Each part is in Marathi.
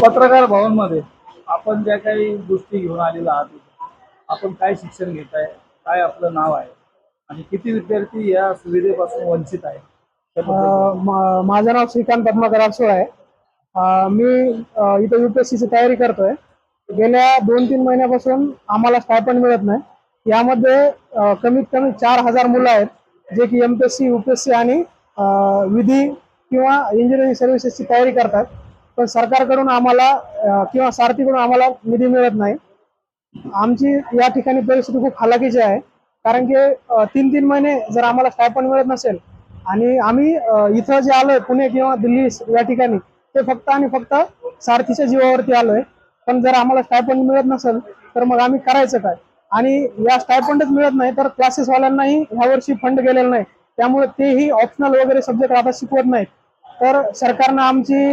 पत्रकार भवनमध्ये आपण ज्या काही गोष्टी घेऊन आलेला आहात आपण काय शिक्षण घेत आहे काय आपलं नाव आहे आणि किती विद्यार्थी या सुविधेपासून वंचित आहे त्याबद्दल अ, मा- माझं नाव श्रीकांत पद्माकर आसोळ आहे. अ, मी अ, इथं युपीएससीची तयारी करतोय. गेल्या दोन तीन महिन्यापासून आम्हाला स्टायपंड मिळत नाही. यामध्ये अ, कमीत कमी चार हजार मुलं आहेत जे की एमपीएससी युपीएससी आणि अ, विधी किंवा इंजिनिअरिंग सर्व्हिसेसची तयारी करतात. पण सरकारकडून आम्हाला किंवा सारथीकडून आम्हाला निधी मिळत नाही. आमची या ठिकाणी परिस्थिती खूप हालाकीची आहे. कारण की तीन तीन महिने जर आम्हाला स्टायपंड मिळत नसेल आणि आम्ही इथं जे आलोय पुणे किंवा दिल्ली या ठिकाणी ते फक्त आणि फक्त सारथीच्या जीवावरती आलोय. पण जर आम्हाला स्टायपंड मिळत नसेल तर मग आम्ही करायचं काय? आणि या स्टायपंडच मिळत नाही तर क्लासेसवाल्यांनाही ह्या वर्षी फंड गेलेला नाही. त्यामुळे तेही ऑप्शनल वगैरे सब्जेक्ट आता शिकवत नाहीत. तर सरकारनं आमची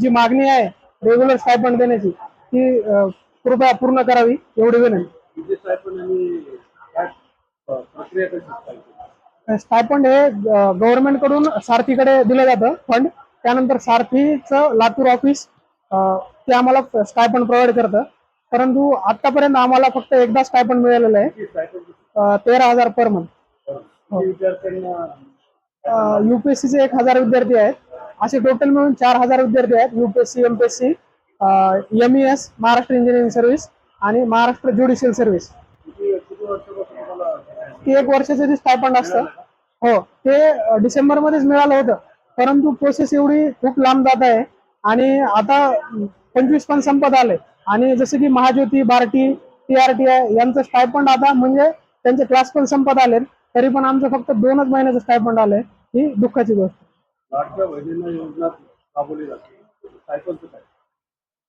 जी मागणी आहे रेग्युलर स्टायपंड देण्याची ती कृपया पूर्ण करावी एवढी विनंती. स्टायपंड हे गव्हर्नमेंटकडून सारथीकडे दिलं जातं फंड त्यानंतर सारथीचं लातूर ऑफिस ते आम्हाला स्टायपंड प्रोव्हाइड करतं. परंतु आतापर्यंत आम्हाला फक्त एकदा स्टायपंड मिळालेलं आहे. तेरा हजार पर मंथ किती विद्यार्थ्यांना युपीएससीचे एक हजार विद्यार्थी आहेत. असे टोटल मिळून चार हजार विद्यार्थी आहेत. UPSC MPSC M E S Maharashtra engineering service आणि महाराष्ट्र ज्युडिशियल सर्व्हिस ते ती एक वर्षाचं जे स्टायपंड असतं. हो ते डिसेंबर मध्येच मिळालं होतं. परंतु प्रोसेस एवढी खूप लांब जात आहे आणि आता पंचवीस पण संपत आले. आणि जसं की महाज्योती बार्टी टी आय यांचं स्टायपंड आता म्हणजे त्यांचे क्लास पण संपत आले तरी पण आमचं फक्त दोनच महिन्याचं स्टायपंड आलंय. ही दुःखाची गोष्ट. योजना राबवली जाते.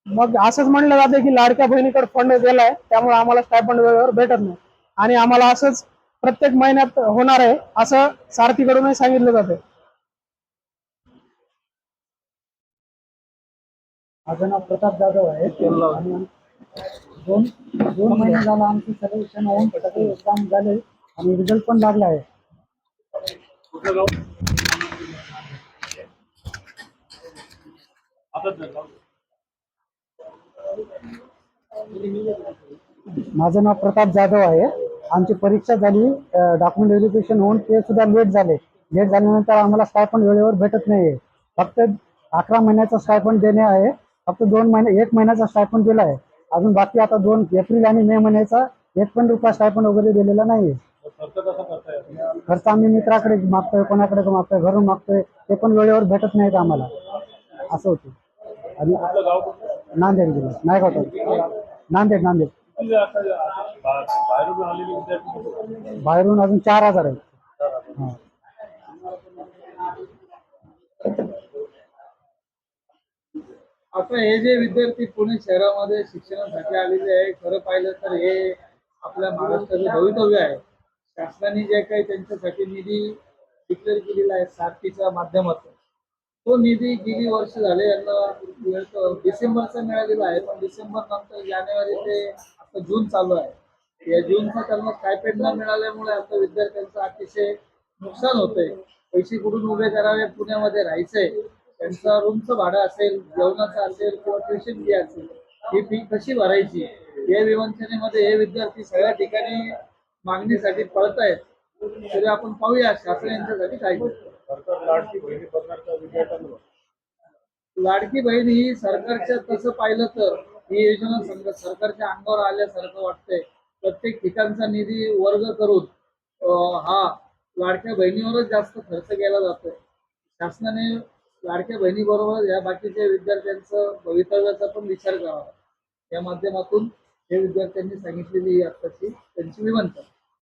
मग असंच म्हणलं जातं की लाडक्या बहिणीकडे फंड गेलाय त्यामुळे आम्हाला स्टायपंड वेळेवर भेटत नाही. आणि आम्हाला असंच प्रत्येक महिन्यात होणार आहे असं सारथीकडूनही सांगितलं जातं माझं नाव प्रताप जाधव आहे. आणि दोन दोन महिने झाला आमचं सर्वेक्षण होऊन सगळे एक्झाम झाले आणि रिझल्ट पण लागला आहे. कुठलं गाव? माझं नाव प्रताप जाधव आहे. आमची परीक्षा झाली डॉक्युमेंट व्हेरिफिकेशन होऊन ते सुद्धा लेट झाले. लेट झाल्यानंतर आम्हाला स्टायपंड वेळेवर भेटत नाहीये. फक्त अकरा महिन्याचा स्टायपंड देणे आहे. फक्त दोन महिने एक महिन्याचा स्टायपंड दिला आहे. अजून बाकी आता दोन एप्रिल आणि मे महिन्याचा एक पण रुपया स्टायपंड वगैरे दिलेला नाही खर्च आम्ही मित्राकडे मागतोय कोणाकडे मागतोय घरून मागतोय ते पण वेळेवर भेटत नाहीत आम्हाला. असं होतं. आणि नांदेड जिल्हा नाही तालुका. नांदेड नांदेड. बाहेरून अजून चार हजार आहेत. आता हे जे विद्यार्थी पुणे शहरामध्ये शिक्षणासाठी आलेले आहे खरं पाहिलं तर हे आपल्या महाराष्ट्राचं भवितव्य आहे. शासनाने जे काही त्यांच्यासाठी निधी डिक्लेअर केलेला आहे सारथीच्या माध्यमातून. तो निधी गेली वर्ष झाले यांना मिळतो डिसेंबरचा मिळालेला आहे पण डिसेंबर नंतर जानेवारी ते आता जून चालू आहे. या जूनचा त्यांना स्टायपेंड न मिळाल्यामुळे आता विद्यार्थ्यांचं अतिशय नुकसान होतंय. पैसे कुठून उभे करावे पुण्यामध्ये राहायचंय त्यांचं रूमचं भाडं असेल जेवणाचं असेल किंवा ट्युशन फी असेल ही फी कशी भरायची? या विवंचनेमध्ये हे विद्यार्थी सगळ्या ठिकाणी मागणीसाठी पळत आहेत तरी आपण पाहूया शासन यांच्यासाठी काय लाडकी बहिणी ही सरकारच्या तसं पाहिलं तर ही योजना संग- सरकारच्या अंगावर आल्यासारखं वाटतंय. प्रत्येक ठिकाणचा निधी वर्ग करून हा लाडक्या बहिणीवरच जास्त खर्च केला जातोय. शासनाने लाडक्या बहिणीबरोबर या बाकीच्या विद्यार्थ्यांचं भवितव्याचा पण विचार करावा. या माध्यमातून हे विद्यार्थ्यांनी सांगितलेली ही आत्ताची त्यांची विनंती